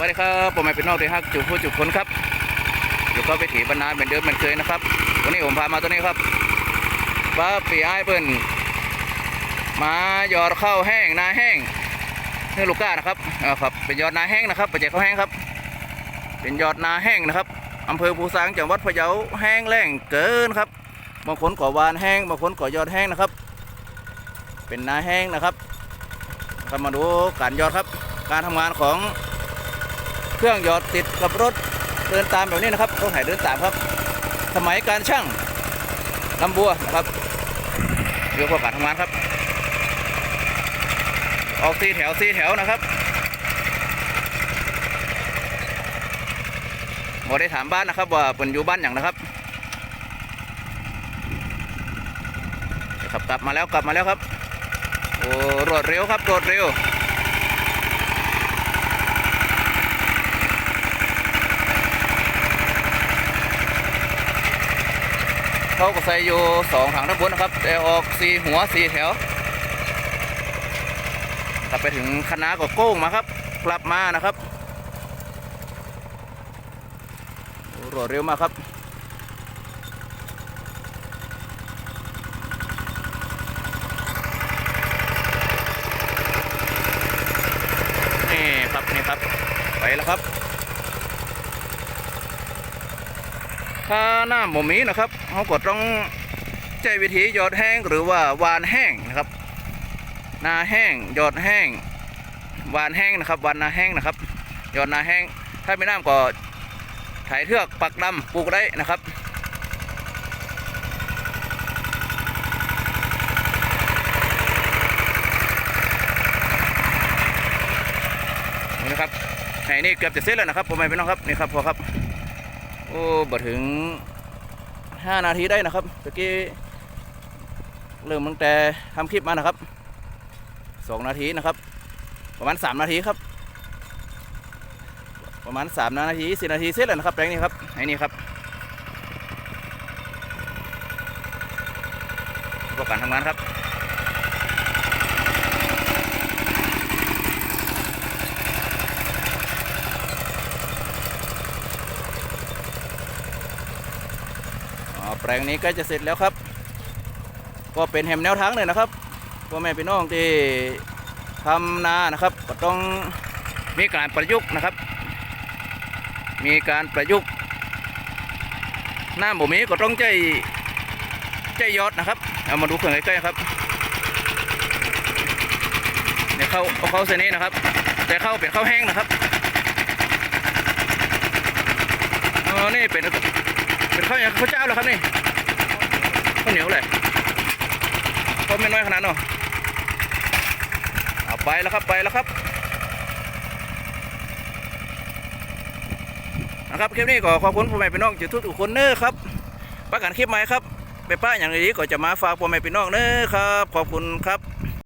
วัสดีครับผมไม่เป็นนอกที่ฮักจุผู้จุคนครับอยู่ก็ไปถีบรรณาเหมือนเดิมเหมือนเคยนะครับ วันนี้ผมพามาตัวนี้ครับว่าปีไอ้เปิ้นมาหยอดข้าวแห้งนาแห้งนี่ลูกก้านะครับเอาครับเป็นยอดนาแห้งนะครับปัจจัยข้าวแห้งครับ เป็นยอดนาแห้งนะครับอำเภอภูซางจังหวัดพะเยาแห้งแล้งเกินครับบางคนก่อวานแห้งบางคนก่อยอดแห้งนะครับ เป็นนาแห้งนะครับก็มาดูการยอดครับ การทำงานของ เครื่องหยอดติดกับรถเดินตามแบบนี้นะครับต้องถ่ายเดินตามครับ สมัยการช่างลำบัวนะครับเรื่องของการทำงานครับ ออกสี่แถวสี่แถวนะครับบอได้ถามบ้านนะครับ ว่าเป็นอยู่บ้านอย่างนะครับขับกลับมาแล้วกลับมาแล้วครับโอ้รวดเร็วครับรวดเร็ว เขาก็ใส่อยู่สองถังทั้งบนนะครับ แต่ออกสี่หัวสี่แถวกลับไปถึงคณะก็โก้งมาครับ กลับมานะครับรวดเร็วมากครับนี่ครับนี่ครับไปแล้วครับ ถ้าหน้าหมมีนะครับเขาก็ต้องใช้วิธีหยอดแห้งหรือว่าวานแห้งนะครับนาแห้งหยอดแห้ง วานแห้งนะครับวานนาแห้งนะครับหยอดนาแห้ง ถ้าไม่น้ำก็ไถเทือกปักดำปลูกได้นะครับนี่นะครับไห้นี่เกือบจะเสร็จแล้วนะครับผมไม่เป็นน้องครับนี่ครับพอครับ โอ้บ่ถึงห้านาทีได้นะครับตะกี้เริ่มตั้งแต่ทำคลิปมานะครับสองนาทีนะครับ ประมาณสามนาทีครับ ประมาณสามนาทีสี่นาทีเสร็จแล้วนะครับแปลงนี้ครับไอ้นี่ครับพวกการทำงานครับ แปลงนี้ใกล้จะเสร็จแล้วครับ ก็เป็นแหมแนวทางเลยนะครับพ่อแม่พี่น้องที่ทำนานะครับ ก็ต้องมีการประยุกต์นะครับ มีการประยุกต์หน้าบ่มีก็ต้องใจใจยอดนะครับ เอามาดูเครื่องใกล้ๆครับเนี่ยเข้าเอาเข้าเส้นนี้นะครับ แต่เข้าเป็นข้าวแห้งนะครับอ๋อนี่เป็น เป็นข้าวอย่างข้าวเจ้าเหรอครับนี่ข้าวเหนียวเลยข้าวไม่น้อยขนาดเนาะเอาไปแล้วครับไปแล้วครับนะครับคลิปนี้ก็ขอบคุณพ่อแม่พี่น้องจุดทุกคนเน้อครับประกันคลิปใหม่ครับไปป้าอย่างนี้ก็จะมาฝากพ่อแม่พี่น้องเน้อครับขอบคุณครับ